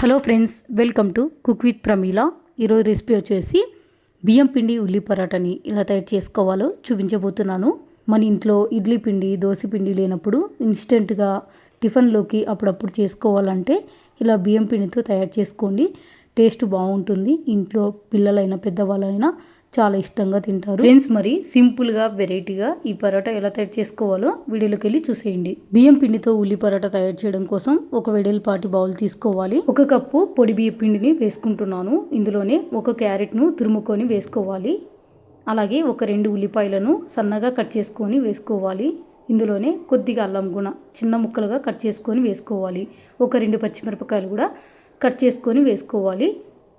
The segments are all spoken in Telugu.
Hello friends welcome to cook with Pramila. ఈరోజు రెసిపీ వచ్చేసి బియ్యం పిండి ఉల్లి పరాటాని ఇలా తయారు చేసుకోవాలో చూపించబోతున్నాను. మన ఇంట్లో ఇడ్లీ పిండి దోశ పిండి లేనప్పుడు ఇన్స్టెంట్గా టిఫిన్లోకి అప్పుడప్పుడు చేసుకోవాలంటే ఇలా బియ్యం పిండితో తయారు చేసుకోండి. టేస్ట్ బాగుంటుంది. ఇంట్లో పిల్లలైనా పెద్దవాళ్ళైనా చాలా ఇష్టంగా తింటారు. ఫ్రెండ్స్ మరి సింపుల్గా వెరైటీగా ఈ పరోటా ఎలా తయారు చేసుకోవాలో వీడియోలోకి వెళ్ళి చూసేయండి. బియ్యం పిండితో ఉల్లి పరోటా తయారు చేయడం కోసం ఒక వెడల్పాటి బౌల్ తీసుకోవాలి. ఒక కప్పు పొడి బియ్య పిండిని వేసుకుంటున్నాను. ఇందులోనే ఒక క్యారెట్ను తురుముకొని వేసుకోవాలి. అలాగే ఒక రెండు ఉల్లిపాయలను సన్నగా కట్ చేసుకొని వేసుకోవాలి. ఇందులోనే కొద్దిగా అల్లం గుణ చిన్న ముక్కలుగా కట్ చేసుకొని వేసుకోవాలి. ఒక రెండు పచ్చిమిరపకాయలు కూడా కట్ చేసుకొని వేసుకోవాలి.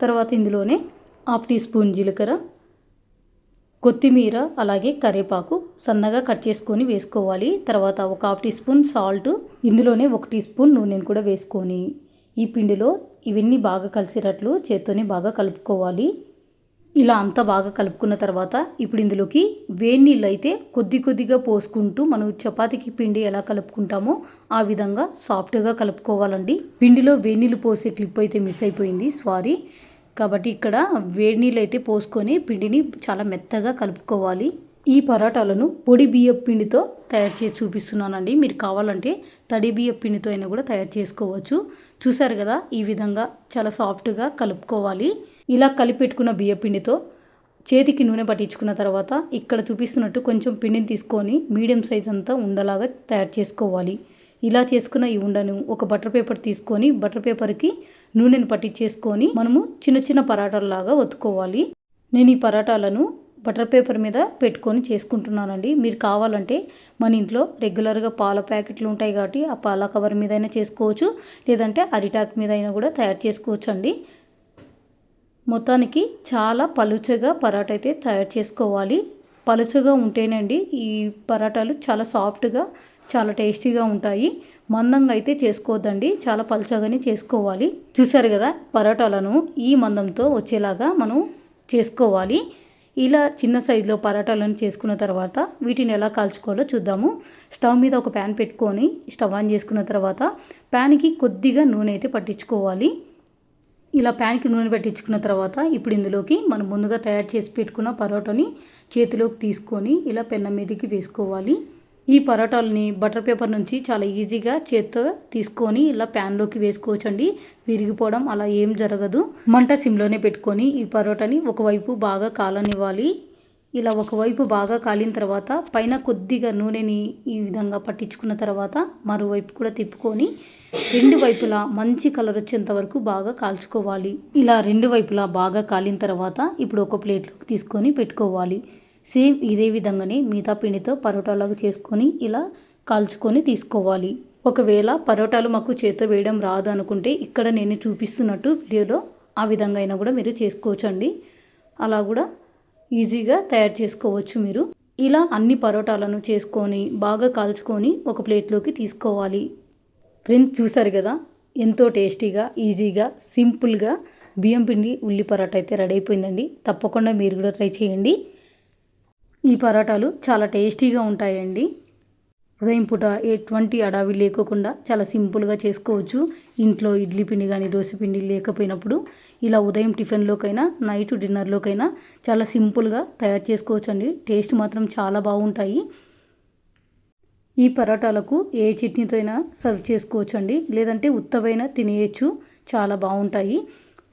తర్వాత ఇందులోనే హాఫ్ టీ స్పూన్ జీలకర్ర కొత్తిమీర అలాగే కరివేపాకు సన్నగా కట్ చేసుకొని వేసుకోవాలి. తర్వాత ఒక హాఫ్ టీ స్పూన్ సాల్ట్ ఇందులోనే ఒక టీ స్పూన్ నూనెను కూడా వేసుకొని ఈ పిండిలో ఇవన్నీ బాగా కలిసేటట్లు చేత్తోనే బాగా కలుపుకోవాలి. ఇలా అంతా బాగా కలుపుకున్న తర్వాత ఇప్పుడు ఇందులోకి వేడి నీళ్ళు అయితే కొద్ది కొద్దిగా పోసుకుంటూ మనం చపాతీకి పిండి ఎలా కలుపుకుంటామో ఆ విధంగా సాఫ్ట్గా కలుపుకోవాలండి. పిండిలో వేడి నీళ్ళు పోసే క్లిప్ అయితే మిస్ అయిపోయింది. సారీ. కాబట్టి ఇక్కడ వేడి నీళ్ళు అయితే పోసుకొని పిండిని చాలా మెత్తగా కలుపుకోవాలి. ఈ పరాటాలను పొడి బియ్యపు పిండితో తయారు చేసి చూపిస్తున్నానండి. మీరు కావాలంటే తడి బియ్యపు పిండితో అయినా కూడా తయారు చేసుకోవచ్చు. చూసారు కదా ఈ విధంగా చాలా సాఫ్ట్గా కలుపుకోవాలి. ఇలా కలిపెట్టుకున్న బియ్యపు పిండితో చేతికి నూనె పట్టించుకున్న తర్వాత ఇక్కడ చూపిస్తున్నట్టు కొంచెం పిండిని తీసుకొని మీడియం సైజ్ అంతా ఉండలాగా తయారు చేసుకోవాలి. ఇలా చేసుకున్న ఈ ఉండను ఒక బటర్ పేపర్ తీసుకొని బటర్ పేపర్కి నూనెను పట్టించేసుకొని మనము చిన్న చిన్న పరాటాలలాగా ఒత్తుకోవాలి. నేను ఈ పరాటాలను బటర్ పేపర్ మీద పెట్టుకొని చేసుకుంటున్నానండి. మీరు కావాలంటే మన ఇంట్లో రెగ్యులర్గా పాల ప్యాకెట్లు ఉంటాయి కాబట్టి ఆ పాల కవర్ మీద అయినా చేసుకోవచ్చు లేదంటే అరిటాక్ మీద అయినా కూడా తయారు చేసుకోవచ్చు అండి మొత్తానికి చాలా పలుచగా పరాట అయితే తయారు చేసుకోవాలి. పలుచగా ఉంటేనండి ఈ పరాటాలు చాలా సాఫ్ట్గా చాలా టేస్టీగా ఉంటాయి. మందంగా అయితే చేసుకోవద్దండి. చాలా పలచగానే చేసుకోవాలి. చూసారు కదా పరోటాలను ఈ మందంతో వచ్చేలాగా మనం చేసుకోవాలి. ఇలా చిన్న సైజులో పరోటాలను చేసుకున్న తర్వాత వీటిని ఎలా కాల్చుకోవాలో చూద్దాము. స్టవ్ మీద ఒక ప్యాన్ పెట్టుకొని స్టవ్ ఆన్ చేసుకున్న తర్వాత ప్యాన్కి కొద్దిగా నూనె అయితే పట్టించుకోవాలి. ఇలా ప్యాన్కి నూనె పెట్టించుకున్న తర్వాత ఇప్పుడు ఇందులోకి మనం ముందుగా తయారు చేసి పెట్టుకున్న పరోటాని చేతిలోకి తీసుకొని ఇలా పెన్న మీదకి వేసుకోవాలి. ఈ పరోటాలని బటర్ పేపర్ నుంచి చాలా ఈజీగా చేత్తో తీసుకొని ఇలా ప్యాన్లోకి వేసుకోవచ్చండి. విరిగిపోవడం అలా ఏం జరగదు. మంట సిమ్లోనే పెట్టుకొని ఈ పరోటాని ఒకవైపు బాగా కాలనివ్వాలి. ఇలా ఒకవైపు బాగా కాలిన తర్వాత పైన కొద్దిగా నూనెని ఈ విధంగా పట్టించుకున్న తర్వాత మరోవైపు కూడా తిప్పుకొని రెండు వైపులా మంచి కలర్ వచ్చేంత వరకు బాగా కాల్చుకోవాలి. ఇలా రెండు వైపులా బాగా కాలిన తర్వాత ఇప్పుడు ఒక ప్లేట్లోకి తీసుకొని పెట్టుకోవాలి. సేమ్ ఇదే విధంగానే మిగతా పిండితో పరోటాలాగా చేసుకొని ఇలా కాల్చుకొని తీసుకోవాలి. ఒకవేళ పరోటాలు మాకు చేత్తో వేయడం రాదు అనుకుంటే ఇక్కడ నేను చూపిస్తున్నట్టు వీడియోలో ఆ విధంగా అయినా కూడా మీరు చేసుకోవచ్చండి. అలా కూడా ఈజీగా తయారు చేసుకోవచ్చు మీరు. ఇలా అన్ని పరోటాలను చేసుకొని బాగా కాల్చుకొని ఒక ప్లేట్లోకి తీసుకోవాలి. ఫ్రెండ్స్ చూసారు కదా ఎంతో టేస్టీగా ఈజీగా సింపుల్గా బియ్యం పిండి ఉల్లి పరోటా అయితే రెడీ అయిపోయిందండి. తప్పకుండా మీరు కూడా ట్రై చేయండి. ఈ పరోటాలు చాలా టేస్టీగా ఉంటాయండి. ఉదయం పూట ఎటువంటి అడావి లేకోకుండా చాలా సింపుల్గా చేసుకోవచ్చు. ఇంట్లో ఇడ్లీ పిండి కానీ దోశ పిండి లేకపోయినప్పుడు ఇలా ఉదయం టిఫిన్లోకైనా నైట్ డిన్నర్లోకైనా చాలా సింపుల్గా తయారు చేసుకోవచ్చు అండి టేస్ట్ మాత్రం చాలా బాగుంటాయి. ఈ పరోటాలకు ఏ చట్నీతో అయినా సర్వ్ చేసుకోవచ్చు అండి లేదంటే ఉత్తవైనా తినేయచ్చు. చాలా బాగుంటాయి.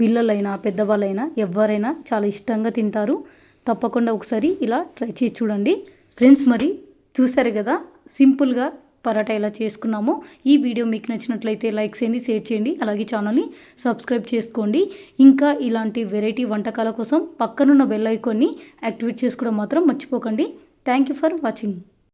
పిల్లలైనా పెద్దవాళ్ళైనా ఎవరైనా చాలా ఇష్టంగా తింటారు. తప్పకుండా ఒకసారి ఇలా ట్రై చేసి చూడండి. ఫ్రెండ్స్ మరి చూసారు కదా సింపుల్గా పరాటా ఎలా చేసుకున్నామో. ఈ వీడియో మీకు నచ్చినట్లయితే లైక్ చేయండి షేర్ చేయండి అలాగే ఛానల్ని సబ్స్క్రైబ్ చేసుకోండి. ఇంకా ఇలాంటి వెరైటీ వంటకాల కోసం పక్కనున్న బెల్ ఐకాన్ని యాక్టివేట్ చేసుకోవడం మాత్రం మర్చిపోకండి. Thank you for watching